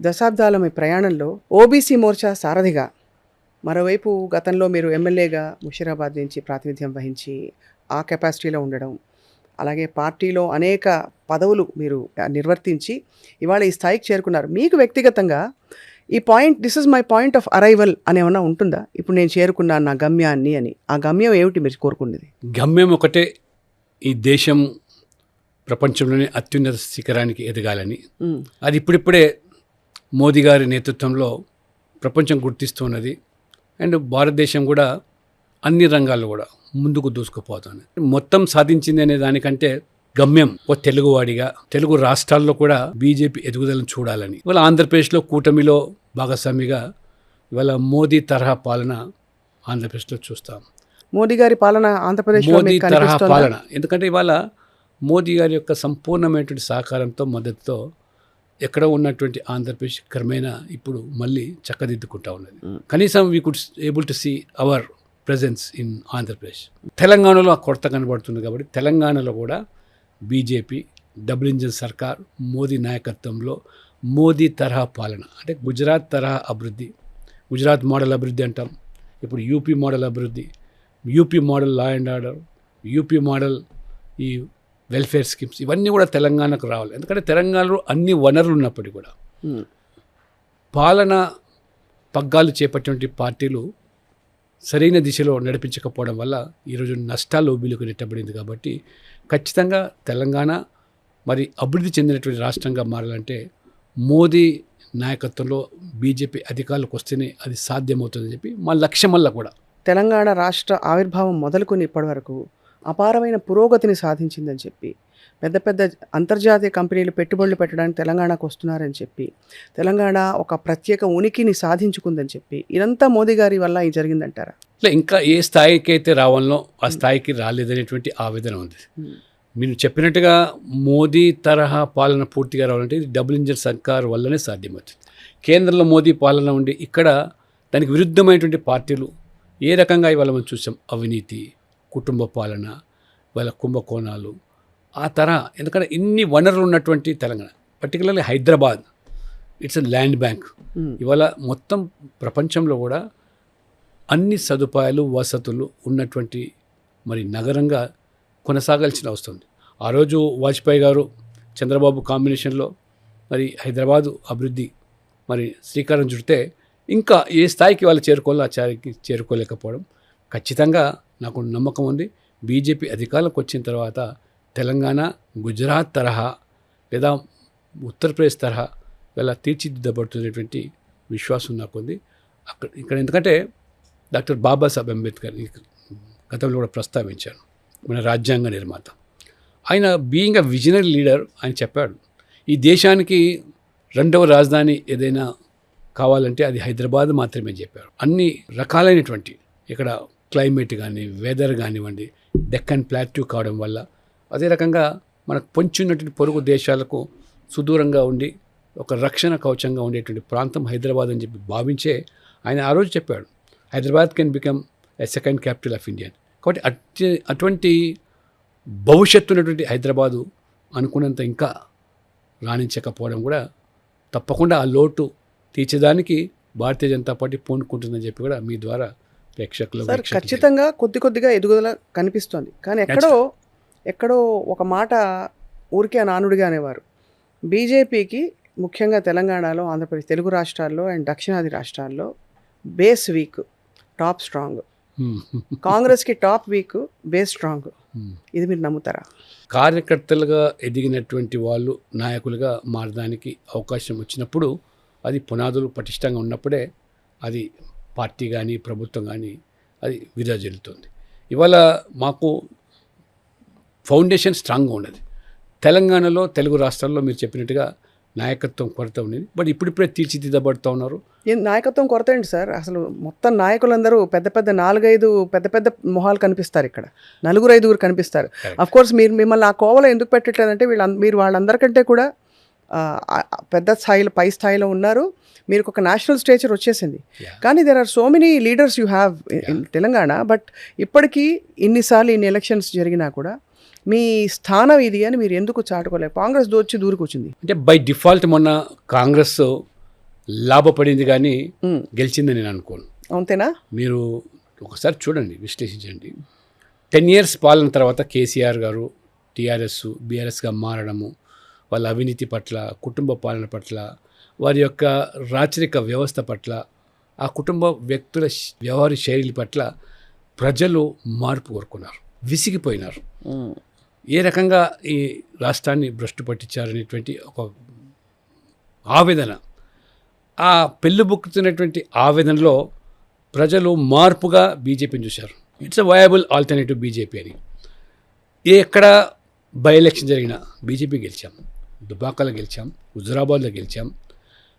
దశాబ్దాల మీ ప్రయాణంలో ఓబీసీ మోర్చా సారథిగా మరోవైపు గతంలో మీరు ఎమ్మెల్యేగా ముషీరాబాద్ నుంచి ప్రాతినిధ్యం వహించి ఆ కెపాసిటీలో ఉండడం అలాగే పార్టీలో అనేక పదవులు మీరు నిర్వర్తించి ఇవాళ ఈ స్థాయికి చేరుకున్నారు. మీకు వ్యక్తిగతంగా ఈ point this is my point of arrival అని ఏమన్నా ఉంటుందా? ఇప్పుడు నేను చేరుకున్నాను నా గమ్యాన్ని అని. ఆ గమ్యం ఏమిటి మీరు కోరుకునేది గమ్యం ఒకటే ఈ దేశం ప్రపంచంలోనే అత్యున్నత శిఖరానికి ఎదగాలని. అది ఇప్పుడిప్పుడే మోదీ గారి నేతృత్వంలో ప్రపంచం గుర్తిస్తున్నది. అండ్ భారతదేశం కూడా అన్ని రంగాల్లో కూడా ముందుకు దూసుకుపోతుంది. మొత్తం సాధించింది అనే దానికంటే గమ్యం ఓ తెలుగువాడిగా తెలుగు రాష్ట్రాల్లో కూడా బీజేపీ ఎదుగుదలను చూడాలని. ఇవాళ ఆంధ్రప్రదేశ్లో కూటమిలో భాగస్వామిగా ఇవాళ మోదీ తరహా పాలన ఆంధ్రప్రదేశ్లో చూస్తాం. మోదీ గారి పాలన ఆంధ్రప్రదేశ్లో మోదీ తరహా? పాలన. ఎందుకంటే ఇవాళ మోదీ గారి యొక్క సంపూర్ణమైనటువంటి సహకారంతో మద్దతుతో ఎక్కడ ఉన్నటువంటి ఆంధ్రప్రదేశ్ క్రమేణా ఇప్పుడు మళ్ళీ చక్కదిద్దుకుంటా ఉన్నది. కనీసం we could able to see our presence in Andhra Pradesh. తెలంగాణలో ఆ కొరత కనబడుతుంది కాబట్టి తెలంగాణలో కూడా బీజేపీ డబుల్ ఇంజన్ సర్కార్ మోదీ నాయకత్వంలో మోదీ తరహా పాలన అంటే గుజరాత్ తరహా అభివృద్ధి గుజరాత్ మోడల్ అభివృద్ధి అంటాం. ఇప్పుడు యూపీ మోడల్ అభివృద్ధి UP model law and order UP model ఈ వెల్ఫేర్ స్కీమ్స్ ఇవన్నీ కూడా తెలంగాణకు రావాలి ఎందుకంటే తెలంగాణలో అన్ని వనరులు ఉన్నప్పటికీ కూడా. పాలన పగ్గాలు చేపట్టినటువంటి పార్టీలు సరైన దిశలో నడిపించకపోవడం వల్ల ఈరోజు నష్టాలు ఊబిలకు నెట్టబడింది కాబట్టి ఖచ్చితంగా తెలంగాణ మరి అభివృద్ధి చెందినటువంటి రాష్ట్రంగా మారాలంటే మోదీ నాయకత్వంలో బీజేపీ అధికారులకు వస్తేనే అది సాధ్యమవుతుందని చెప్పి మా లక్ష్యం వల్ల కూడా తెలంగాణ రాష్ట్ర ఆవిర్భావం మొదలుకొని ఇప్పటివరకు అపారమైన పురోగతిని సాధించిందని చెప్పి పెద్ద పెద్ద అంతర్జాతీయ కంపెనీలు పెట్టుబడులు పెట్టడానికి తెలంగాణకు వస్తున్నారని చెప్పి తెలంగాణ ఒక ప్రత్యేక ఉనికిని సాధించుకుందని చెప్పి ఇదంతా మోదీ గారి వల్ల ఇది జరిగిందంటారా? ఇంకా ఏ స్థాయికి అయితే రావాలనో ఆ స్థాయికి రాలేదనేటువంటి ఆవేదన ఉంది. మీరు చెప్పినట్టుగా మోదీ తరహా పాలన పూర్తిగా రావాలంటే ఇది డబుల్ ఇంజన్ సర్కార్ వల్లనే సాధ్యమవుతుంది. కేంద్రంలో మోదీ పాలన ఉండి ఇక్కడ దానికి విరుద్ధమైనటువంటి పార్టీలు ఏ రకంగా ఇవాళ మనం చూసాం? అవినీతి కుటుంబ పాలన వాళ్ళ కుంభకోణాలు ఆ తరహా ఎందుకంటే ఇన్ని వనరులు ఉన్నటువంటి Telangana particularly Hyderabad it's a land bank. ఇవాళ మొత్తం ప్రపంచంలో కూడా అన్ని సదుపాయాలు వసతులు ఉన్నటువంటి మరి నగరంగా కొనసాగాల్సిన అవసరం ఉంది ఆ రోజు వాజ్పేయి గారు చంద్రబాబు కాంబినేషన్లో మరి హైదరాబాదు అభివృద్ధి మరి శ్రీకారం చుడితే ఇంకా ఏ స్థాయికి వాళ్ళు చేరుకోవాలో ఆ చేరుకోలేకపోవడం ఖచ్చితంగా నాకు నమ్మకం ఉంది. బీజేపీ అధికారంలోకి వచ్చిన తర్వాత తెలంగాణ గుజరాత్ తరహా లేదా ఉత్తరప్రదేశ్ తరహా ఇలా తీర్చిదిద్దబడుతున్నటువంటి విశ్వాసం నాకుంది. అక్కడ ఇక్కడ ఎందుకంటే డాక్టర్ బాబాసాహెబ్ అంబేద్కర్ గతంలో కూడా ప్రస్తావించాను మన రాజ్యాంగ నిర్మాత. ఆయన బీయింగ్ అ విజనరీ లీడర్ ఆయన చెప్పాడు. ఈ దేశానికి రెండవ రాజధాని ఏదైనా కావాలంటే అది హైదరాబాద్ మాత్రమే చెప్పారు. అన్ని రకాలైనటువంటి ఇక్కడ క్లైమేట్ కానీ వెదర్ కానివ్వండి డెక్కన్ ప్లాట్యూ కావడం వల్ల అదే రకంగా మనకు పొంచున్నటువంటి పొరుగు దేశాలకు సుదూరంగా ఉండి ఒక రక్షణ కవచంగా ఉండేటువంటి ప్రాంతం హైదరాబాద్ అని చెప్పి భావించే ఆయన ఆ రోజు చెప్పాడు. Hyderabad can become a second capital of India కాబట్టి అట్టి అటువంటి భవిష్యత్తు ఉన్నటువంటి హైదరాబాదు అనుకున్నంత ఇంకా రాణించకపోవడం కూడా తప్పకుండా ఆ లోటు తీర్చేదానికి భారతీయ జనతా పార్టీ పూనుకుంటుందని చెప్పి కూడా మీ ద్వారా ప్రేక్షకులు సార్ ఖచ్చితంగా కొద్ది కొద్దిగా ఎదుగుదల కనిపిస్తోంది. కానీ ఎక్కడో ఎక్కడో ఒక మాట ఊరికే నానుడిగా అనేవారు. బీజేపీకి ముఖ్యంగా తెలంగాణలో ఆంధ్రప్రదేశ్ తెలుగు రాష్ట్రాల్లో అండ్ దక్షిణాది రాష్ట్రాల్లో బేస్ వీక్ టాప్ స్ట్రాంగ్. కాంగ్రెస్కి టాప్ వీక్ బేస్ స్ట్రాంగ్. ఇది మీరు నమ్ముతారా? కార్యకర్తలుగా ఎదిగినటువంటి వాళ్ళు నాయకులుగా మారడానికి అవకాశం వచ్చినప్పుడు అది పునాదులు పటిష్టంగా ఉన్నప్పుడే అది పార్టీ కానీ ప్రభుత్వం కానీ అది విరాజిల్లుతుంది ఇవాళ మాకు ఫౌండేషన్ స్ట్రాంగ్గా ఉన్నది. తెలంగాణలో తెలుగు రాష్ట్రాల్లో మీరు చెప్పినట్టుగా నాయకత్వం కొరత ఉండేది బట్ ఇప్పుడిప్పుడే తీర్చిదిద్దబడుతూ ఉన్నారు. నాయకత్వం కొరత ఏంటి సార్? అసలు మొత్తం నాయకులందరూ పెద్ద పెద్ద నాలుగైదు పెద్ద పెద్ద మొహాలు కనిపిస్తారు ఇక్కడ. నలుగురు ఐదుగురు కనిపిస్తారు. Correct. అఫ్ కోర్స్ మీరు మిమ్మల్ని ఆ కోవలో ఎందుకు పెట్టట్లేదంటే వీళ్ళ మీరు వాళ్ళందరికంటే కూడా పెద్ద స్థాయిలో పై స్థాయిలో ఉన్నారు. మీరు ఒక నేషనల్ స్టేచర్ వచ్చేసింది. కానీ there are so many leaders you have in Telangana but ఇప్పటికీ ఇన్నిసార్లు ఇన్ని ఎలక్షన్స్ జరిగినా కూడా మీ స్థానం ఇది అని మీరు ఎందుకు చాటుకోలేదు కాంగ్రెస్ దోచి దూరుకొచ్చింది అంటే బై డిఫాల్ట్ మొన్న కాంగ్రెస్ లాభపడింది కానీ ఉమ్, గెలిచిందని నేను అనుకోను. అంతేనా? మీరు ఒకసారి చూడండి విశ్లేషించండి. టెన్ ఇయర్స్ పాలన తర్వాత కేసీఆర్ గారు టీఆర్ఎస్ బీఆర్ఎస్గా మారడము వాళ్ళ అవినీతి పట్ల కుటుంబ పాలన పట్ల వారి యొక్క రాచరిక వ్యవస్థ పట్ల ఆ కుటుంబ వ్యక్తుల వ్యవహార శైలి పట్ల ప్రజలు మార్పు కోరుకున్నారు విసిగిపోయినారు. ఏ రకంగా ఈ రాష్ట్రాన్ని భ్రష్టు పట్టించారనేటువంటి ఒక ఆవేదన ఆ పెళ్ళిబుక్కుతున్నటువంటి ఆవేదనలో ప్రజలు మార్పుగా బీజేపీని చూశారు. It's a viable alternative BJP అని. ఏ ఎక్కడ బై ఎలక్షన్ జరిగినా బీజేపీ గెలిచాం. దుబాకలో గెలిచాం హుజురాబాద్లో గెలిచాం.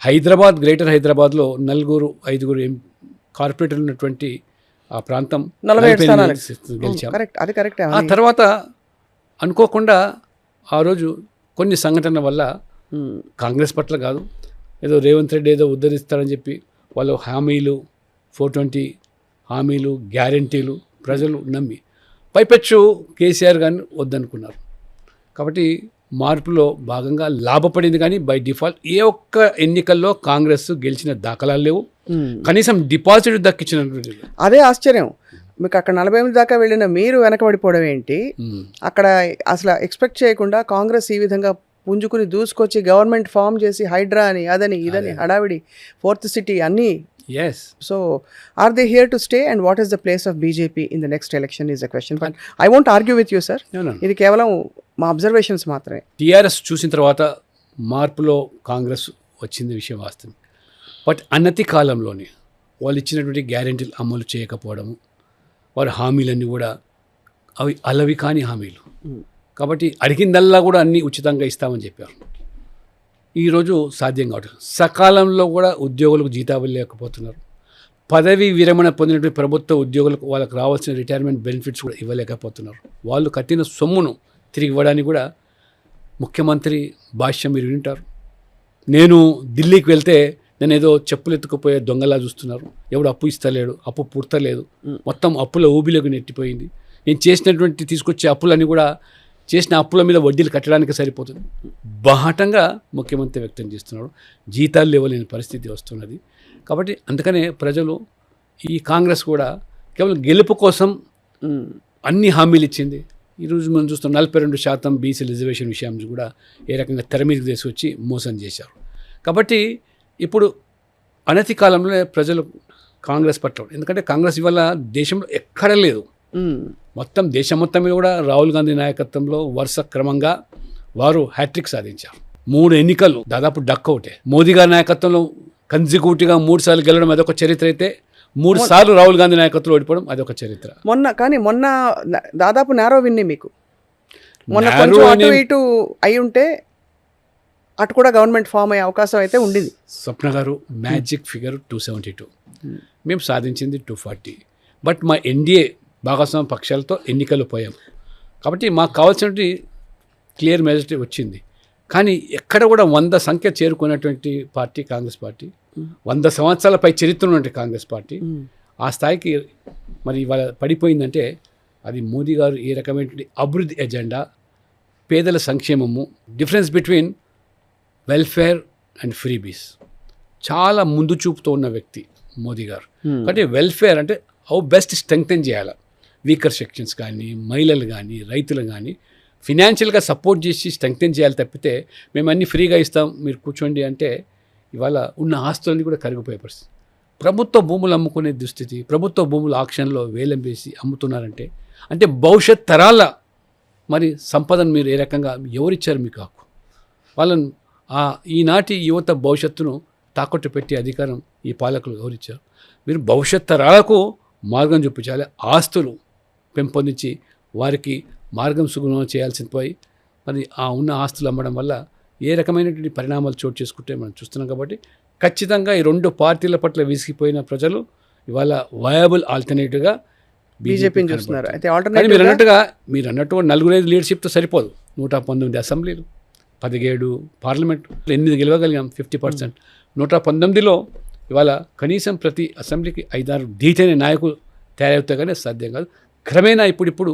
హైదరాబాద్ గ్రేటర్ హైదరాబాద్లో నలుగురు ఐదుగురు ఎం కార్పొరేటర్లు ఉన్నటువంటి ఆ ప్రాంతం నలభై ఏడు 48 స్థానాలు. గెలిచాం. కరెక్ట్. అది కరెక్ట్. ఆ తర్వాత అనుకోకుండా ఆ రోజు కొన్ని సంఘటనల వల్ల కాంగ్రెస్ పట్ల కాదు ఏదో రేవంత్ రెడ్డి ఏదో ఉద్ధరిస్తారని చెప్పి వాళ్ళు హామీలు ఫోర్ ట్వంటీ హామీలు గ్యారంటీలు ప్రజలు నమ్మి పైపెచ్చు కేసీఆర్ గారిని వద్దనుకున్నారు. కాబట్టి మార్పులో భాగంగా లాభపడింది కానీ బై డిఫాల్ట్ ఏ ఒక్క ఎన్నికల్లో కాంగ్రెస్ గెలిచిన దాఖలాలు లేవు. కనీసం డిపాజిట్ దక్కించినటువంటి లేదు. అదే ఆశ్చర్యం. మీకు అక్కడ నలభై ఎనిమిది దాకా వెళ్ళిన మీరు వెనకబడిపోవడం ఏంటి. అక్కడ అసలు ఎక్స్పెక్ట్ చేయకుండా కాంగ్రెస్ ఈ విధంగా పుంజుకుని దూసుకొచ్చి గవర్నమెంట్ ఫామ్ చేసి హైడ్రా అని అదని ఇదని హడావిడి ఫోర్త్ సిటీ అన్నీ. Yes so are they here to stay and what is the place of BJP in the next election is the question. But I won't argue with you sir. ఇది కేవలం మా observations మాత్రమే. TRS చూసిన తర్వాత మార్పులో కాంగ్రెస్ వచ్చింది విషయం వాస్తవం. బట్ అన్నతి కాలంలోనే వాళ్ళు ఇచ్చినటువంటి గ్యారెంటీలు అమలు చేయకపోవడము వారి హామీలన్నీ కూడా అవి అలవి కాని హామీలు. కాబట్టి అడిగిందల్లా కూడా అన్నీ ఉచితంగా ఇస్తామని చెప్పారు. ఈరోజు సాధ్యం కావట్లేదు. సకాలంలో కూడా ఉద్యోగులకు జీతాలు లేకపోతున్నారు. పదవి విరమణ పొందినటువంటి ప్రభుత్వ ఉద్యోగులకు వాళ్ళకి రావాల్సిన రిటైర్మెంట్ బెనిఫిట్స్ కూడా ఇవ్వలేకపోతున్నారు. వాళ్ళు కట్టిన సొమ్మును తిరిగి ఇవ్వడానికి కూడా ముఖ్యమంత్రి భాష్యం మీరు వింటారు. నేను ఢిల్లీకి వెళ్తే నేను ఏదో చెప్పులు ఎత్తుకుపోయే దొంగలా చూస్తున్నారు. ఎవడు అప్పు ఇస్తలేడు అప్పు పుడతలేదు. మొత్తం అప్పుల ఊబిలోకి నెట్టిపోయింది. నేను చేసినటువంటి తీసుకొచ్చే అప్పులన్నీ కూడా చేసిన అప్పుల మీద వడ్డీలు కట్టడానికి సరిపోతుంది. బాహటంగా ముఖ్యమంత్రి వ్యక్తం చేస్తున్నాడు. జీతాలు లేవలేని పరిస్థితి వస్తున్నది. కాబట్టి అందుకనే ప్రజలు ఈ కాంగ్రెస్ కూడా కేవలం గెలుపు కోసం. అన్ని హామీలు ఇచ్చింది. ఈరోజు మనం చూస్తాం నలభై రెండు శాతం బీసీ రిజర్వేషన్ విషయం కూడా ఏ రకంగా తెర మీదకి తీసుకొచ్చి మోసం చేశారు. కాబట్టి ఇప్పుడు అనతి కాలంలో ప్రజలు కాంగ్రెస్ పట్ల ఎందుకంటే కాంగ్రెస్ ఇవాళ దేశంలో ఎక్కడ లేదు. మొత్తం దేశం మొత్తం మీద కూడా రాహుల్ గాంధీ నాయకత్వంలో వరుస క్రమంగా వారు హ్యాట్రిక్ సాధించారు. మూడు ఎన్నికలు దాదాపు డక్ అవుటే. మోదీ గారి నాయకత్వంలో కన్జిక్యూటివ్గా మూడు సార్లు గెలవడం అదొక చరిత్ర అయితే మూడు సార్లు రాహుల్ గాంధీ నాయకత్వంలో ఓడిపోవడం అదొక చరిత్ర. మొన్న కానీ మొన్న దాదాపు నేరో విన్ని మీకు. మొన్న కొంచెం అటు ఇటు అయి ఉంటే అటు కూడా గవర్నమెంట్ ఫామ్ అయ్యే అవకాశం అయితే ఉండింది. స్వప్న గారు magic figure two seventy two. మేము సాధించింది టూ ఫార్టీ. బట్ మా ఎన్డీఏ భాగస్వామ్య పక్షాలతో ఎన్నికలు పోయాం. కాబట్టి మాకు కావాల్సినటువంటి క్లియర్ మెజారిటీ వచ్చింది. కానీ ఎక్కడ కూడా వంద సంఖ్య చేరుకున్నటువంటి పార్టీ కాంగ్రెస్ పార్టీ వంద సంవత్సరాలపై చరిత్ర ఉన్నటువంటి కాంగ్రెస్ పార్టీ ఆ స్థాయికి మరి ఇవాళ పడిపోయిందంటే అది మోదీ గారు ఏ రకమైనటువంటి అభివృద్ధి ఎజెండా పేదల సంక్షేమము difference between welfare and freebies చాలా ముందు చూపుతో ఉన్న వ్యక్తి మోదీ గారు. అంటే వెల్ఫేర్ అంటే హౌ బెస్ట్ స్ట్రెంగ్తెన్ చేయాలి. వీకర్ సెక్షన్స్ కానీ మహిళలు కానీ రైతులు కానీ ఫినాన్షియల్గా సపోర్ట్ చేసి స్ట్రెంగ్తెన్ చేయాలి తప్పితే మేము అన్ని ఫ్రీగా ఇస్తాం మీరు కూర్చోండి అంటే ఇవాళ ఉన్న ఆస్తులన్నీ కూడా కరిగిపోయే పరిస్థితి. ప్రభుత్వ భూములు అమ్ముకునే దుస్థితి ప్రభుత్వ భూములు ఆక్షన్లో వేలం వేసి అమ్ముతున్నారంటే అంటే భవిష్యత్ తరాల మరి సంపదను మీరు ఏ రకంగా ఎవరిచ్చారు మీకు హక్కు? వాళ్ళను ఆ ఈనాటి యువత భవిష్యత్తును తాకట్టు పెట్టే అధికారం ఈ పాలకులు ఎవరిచ్చారు? మీరు భవిష్యత్ తరాలకు మార్గం చూపించాలి. ఆస్తులు పెంపొందించి వారికి మార్గం సుగమం చేయాల్సిన మరి ఆ ఉన్న ఆస్తులు అమ్మడం వల్ల ఏ రకమైనటువంటి పరిణామాలు చోటు చేసుకుంటే మనం చూస్తున్నాం కాబట్టి ఖచ్చితంగా ఈ రెండు పార్టీల పట్ల విసిగిపోయిన ప్రజలు ఇవాళ వయబుల్ ఆల్టర్నేటివ్గా బీజేపీని చూస్తున్నారు. అయితే కానీ మీరు ఆల్టర్నేటివ్ అన్నట్టుగా మీరు అన్నట్టుగా నలుగురు ఐదు లీడర్షిప్తో సరిపోదు. నూట పంతొమ్మిది అసెంబ్లీలు పదిహేడు పార్లమెంట్ ఎనిమిది గెలవగలిగాం ఫిఫ్టీ పర్సెంట్. నూట పంతొమ్మిదిలో ఇవాళ కనీసం ప్రతి అసెంబ్లీకి ఐదారు ధీటైన నాయకులు తయారవుతే కానీ సాధ్యం కాదు. క్రమేణా ఇప్పుడిప్పుడు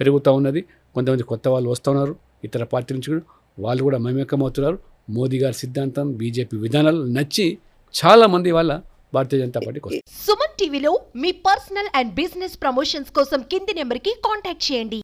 పెరుగుతూ ఉన్నది. కొంతమంది కొత్త వాళ్ళు వస్తున్నారు ఇతర పార్టీల నుంచి కూడా వాళ్ళు కూడా మమేకమవుతున్నారు. మోదీ గారి సిద్ధాంతం బీజేపీ విధానాలు నచ్చి చాలామంది వాళ్ళ భారతీయ జనతా పార్టీకి సుమన్ టీవీలో మీ పర్సనల్ అండ్ బిజినెస్ ప్రమోషన్స్ కోసం కింది నెంబర్కి కాంటాక్ట్ చేయండి.